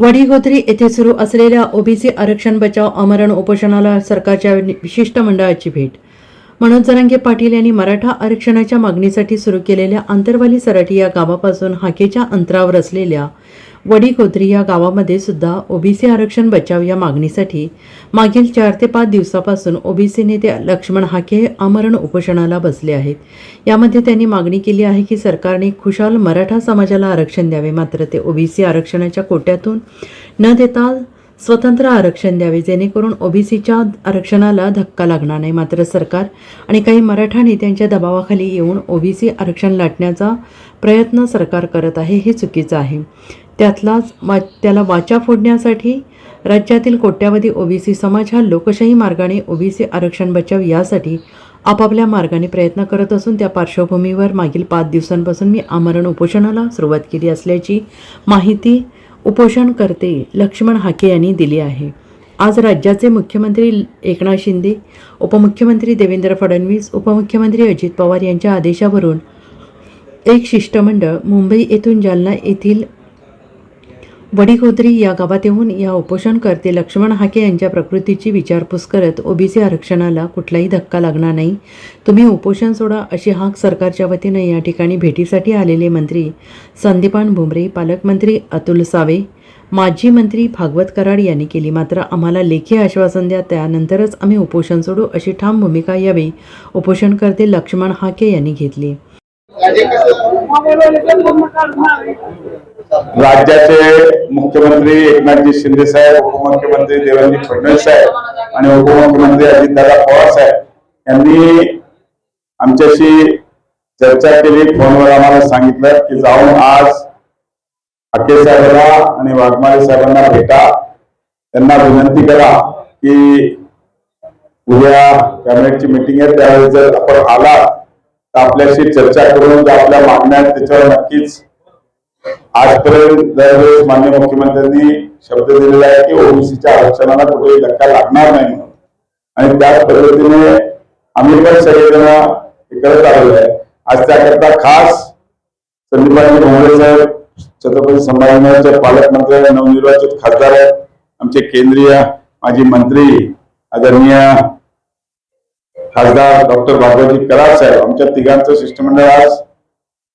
वडीगोद्री येथे सुरू असलेल्या ओबीसी आरक्षण बचाव आमरण उपोषणाला सरकारच्या विशिष्ट मंडळाची भेट मनोज जरांगे पाटील यांनी मराठा आरक्षणाच्या मागणीसाठी सुरू केलेल्या आंतरवाली सराटी या गावापासून हाकेच्या अंतरावर असलेल्या वडीखोत्री या गावामध्ये सुद्धा ओबीसी आरक्षण बचाव या मागणीसाठी मागील चार ते पाच दिवसापासून ओबीसी नेते लक्ष्मण हाके हे आमरण उपोषणाला बसले आहेत. यामध्ये त्यांनी मागणी केली आहे की सरकारने खुशाल मराठा समाजाला आरक्षण द्यावे मात्र ते ओबीसी आरक्षणाच्या कोट्यातून न देता स्वतंत्र आरक्षण द्यावे जेणेकरून ओबीसीच्या आरक्षणाला धक्का लागणार नाही. मात्र सरकार आणि काही मराठा नेत्यांच्या दबावाखाली येऊन ओबीसी आरक्षण लाटण्याचा प्रयत्न सरकार करत आहे हे चुकीचं आहे. त्यातलाच वा त्याला वाचा फोडण्यासाठी राज्यातील कोट्यावधी ओबीसी समाज हा लोकशाही मार्गाने ओबीसी आरक्षण बचाव यासाठी आपापल्या मार्गाने प्रयत्न करत असून त्या पार्श्वभूमीवर मागील पाच दिवसांपासून मी आमरण उपोषणाला सुरुवात केली असल्याची माहिती उपोषणकर्ते लक्ष्मण हाके यांनी दिली आहे. आज राज्याचे मुख्यमंत्री एकनाथ शिंदे उपमुख्यमंत्री देवेंद्र फडणवीस उपमुख्यमंत्री अजित पवार यांच्या आदेशावरून एक शिष्टमंडळ मुंबई येथून जालना येथील वडीगोद्री या गावात येऊन या उपोषणकर्ते लक्ष्मण हाके यांच्या प्रकृतीची विचारपूस करत ओबीसी आरक्षणाला कुठलाही धक्का लागणार नाही. तुम्ही उपोषण सोडा अशी हाक सरकारच्या वतीनं या ठिकाणी भेटीसाठी आलेले मंत्री संदीपान भुमरे पालकमंत्री अतुल सावे माजी मंत्री भागवत कराड यांनी केली. मात्र आम्हाला लेखी आश्वासन द्या त्यानंतरच आम्ही उपोषण सोडू अशी ठाम भूमिका यावेळी उपोषणकर्ते लक्ष्मण हाके यांनी घेतली. राज्याचे मुख्यमंत्री एकनाथजी शिंदे साहेब उपमुख्यमंत्री देवेंद्र फडणवीस साहेब आणि उपमुख्यमंत्री अजितदादा पवार साहेब यांनी आमच्याशी चर्चा केली. फोनवर आम्हाला सांगितलं की जाऊन आज अके साहेबांना आणि वाघमारे साहेबांना भेटा. त्यांना विनंती करा की उद्या कॅबिनेटची मिटिंग आहे. त्यावेळी जर आपण आला आपल्याशी चर्चा करून ज्या आपल्या मागण्या आहेत त्याच्यावर नक्कीच आजपर्यंत दरवेळेस मान्य मुख्यमंत्र्यांनी शब्द दिलेला आहे की ओबीसीच्या आरक्षणाला कुठेही धक्का लागणार नाही म्हणून. आणि त्याच पद्धतीने आम्ही पण सगळेजण हे करत आलेलो आहे. आज त्याकरता खास संदीपाजी भोंगळे साहेब छत्रपती संभाजीनगरचे पालकमंत्री नवनिर्वाचित खासदार आहेत. आमचे केंद्रीय माजी मंत्री आदरणीय खासदार डॉक्टर भागवतजी कराड साहेब आमच्या तिघांचं शिष्टमंडळ आज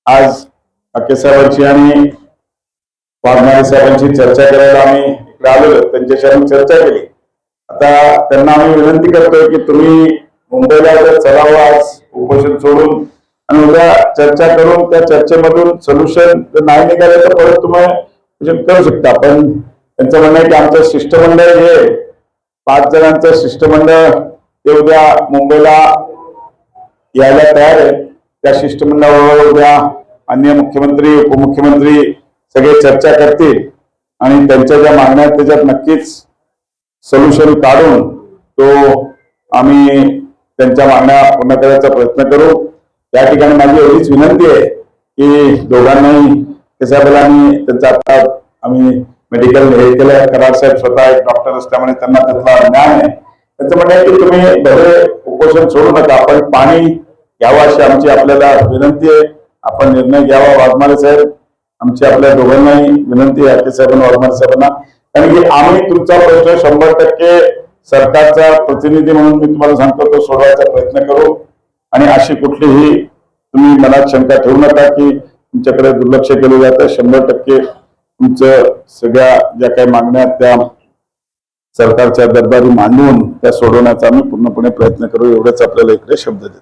आज अके साहेबांची आणि वाघमारे साहेबांची चर्चा करायला आम्ही इकडे आलेलो. त्यांच्याशी आम्ही चर्चा केली. आता त्यांना आम्ही विनंती करतोय की तुम्ही मुंबईला जर चलावं आज उपोषण सोडून आणि उद्या चर्चा करून त्या चर्चेमधून सोल्युशन जर नाही निघालं तर परत तुम्ही उपोषण करू शकता. पण त्यांचं म्हणणं आहे की आमचं शिष्टमंडळ हे पाच जणांचं शिष्टमंडळ ते उद्या मुंबईला यायला तयार आहे. त्या शिष्टमंडळावर उद्या अन्य मुख्यमंत्री उपमुख्यमंत्री सगळे चर्चा करतील आणि त्यांच्या ज्या मागण्या त्याच्यात नक्कीच सोल्युशन काढून तो आम्ही त्यांच्या मागण्या पूर्ण करायचा प्रयत्न करू. त्या ठिकाणी माझी एवढीच विनंती आहे की दोघांनाही केसाबलांनी त्यांचा आता आम्ही मेडिकल हे केलं करार साहेब स्वतः एक डॉक्टर असल्यामुळे त्यांना त्यातला ज्ञान आहे. त्यांचं म्हणणं आहे की तुम्ही भले उपोषण सोडू नका आपण पाणी घ्यावं अशी आमची आपल्याला विनंती आहे. आपण निर्णय घ्यावा वाघमारे साहेब. आमची आपल्या दोघांनाही विनंती आहे साहेबांना वाघमारे साहेबांना. कारण की आम्ही तुमचा प्रश्न शंभर टक्के सरकारचा प्रतिनिधी म्हणून मी तुम्हाला सांगतो तो सोडवायचा प्रयत्न करू. आणि अशी कुठलीही तुम्ही मनात शंका ठेवू नका की तुमच्याकडे दुर्लक्ष केलं जातं. शंभर टक्के तुमचं सगळ्या ज्या काही मागण्या आहेत त्या सरकारच्या दरबारी मांडून त्या सोडवण्याचा आम्ही पूर्णपणे प्रयत्न करू एवढंच आपल्याला इकडे शब्द देतो.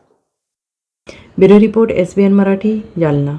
Bureau report S B N Marathi Jalna.